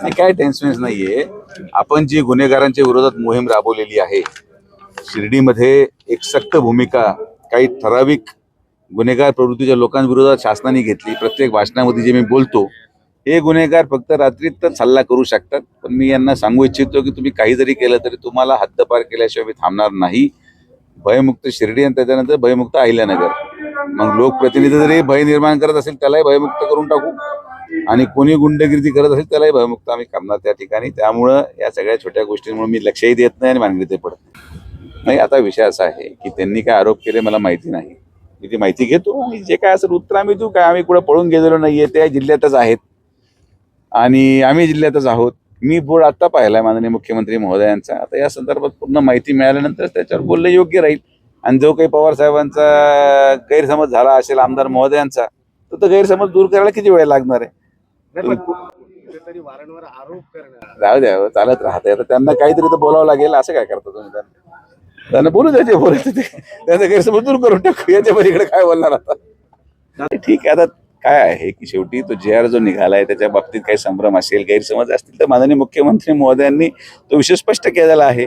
नाही, काय टेन्शनच नाहीये. आपण जी गुन्हेगारांच्या विरोधात मोहीम राबवलेली आहे शिर्डीमध्ये एक सक्त भूमिका काही ठराविक गुन्हेगार प्रवृत्तीच्या लोकांविरोधात शासनाने घेतली प्रत्येक भाषणामध्ये जे मी बोलतो हे गुन्हेगार फक्त रात्रीतच हल्ला करू शकतात पण मी यांना सांगू इच्छितो की तुम्ही काही जरी केलं तरी तुम्हाला हद्दपार केल्याशिवाय मी थांबणार नाही. भयमुक्त शिर्डी आणि त्याच्यानंतर भयमुक्त अहिल्यानगर. मग लोकप्रतिनिधी जरी भय निर्माण करत असेल त्यालाही भयमुक्त करून टाकू. आणि कोणी गुंडगिरी करत असेल त्यालाही भयमुक्त आम्ही करणार त्या ठिकाणी. त्यामुळं या सगळ्या छोट्या गोष्टींमुळे मी लक्षही देत नाही आणि मानगडीत पडत नाही. आता विषय असा आहे की त्यांनी काय आरोप केले मला माहिती नाही. मी ती माहिती घेतो आणि जे काय असेल उत्तर आम्ही देऊ काय आम्ही कुठं पळून गेलेलो नाहीये त्या जिल्ह्यातच आहेत. आणि आम्ही जिल्ह्यातच आहोत. मी बोर्ड आता पाहिला माननीय मुख्यमंत्री महोदयांचा. आता या संदर्भात पूर्ण माहिती मिळाल्यानंतर त्याच्यावर बोलणं योग्य राहील. आणि जो काही पवार साहेबांचा गैरसमज झाला असेल आमदार महोदयांचा तर तो गैरसमज दूर करायला किती वेळ लागणार आहे? वारंवार आरोप राहू द्या हो, चालत राहते आता त्यांना काहीतरी तर बोलावं लागेल असं काय करता तुम्ही त्यांना? त्यांना बोलू द्यायचे बोलायचं ते. त्यांचा गैरसमज दूर करून टाकू याच्या पलीकडे काय बोलणार आता? ठीक आहे आता काय आहे की शेवटी तो जे आर जो निघालाय त्याच्या बाबतीत काही संभ्रम असेल गैरसमज असतील तर माननीय मुख्यमंत्री महोदयांनी तो विषय स्पष्ट केलेला आहे.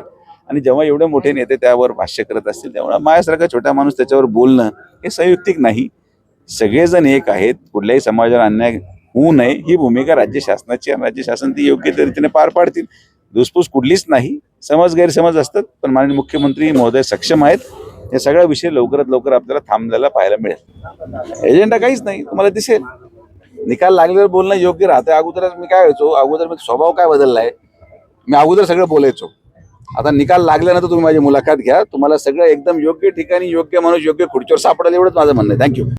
आणि जेव्हा एवढे मोठे नेते त्यावर भाष्य करत असतील तेव्हा माझ्यासारखा छोटा माणूस त्याच्यावर बोलणं हे संयुक्तिक नाही. सगळेजण एक आहेत. कुठल्याही समाजाला अन्याय होऊ नये. ही भूमिका राज्य शासनाची आणि राज्य शासन ती योग्य रीतीने पार पाडतील. धुसफूस कुठलीच नाही. समज गैरसमज असतात पण माननीय मुख्यमंत्री महोदय सक्षम आहेत. हे सगळा विषय लवकरात लवकर आपल्याला थांबलेला पाहायला मिळेल. एजेंडा काहीच नाही. तुम्हाला दिसेल. निकाल लागल्यावर बोलणं योग्य राहतं अगोदरच मी काय व्हायचो? अगोदर मी स्वभाव काय बदललाय? मी अगोदर सगळं बोलायचो. आता निकाल लागल्यानंतर तुम्ही माझी मुलाखत घ्या. तुम्हाला सगळं एकदम योग्य ठिकाणी योग्य माणूस योग्य खुर्चीवर सापडेल एवढंच माझं म्हणणं आहे. थँक्यू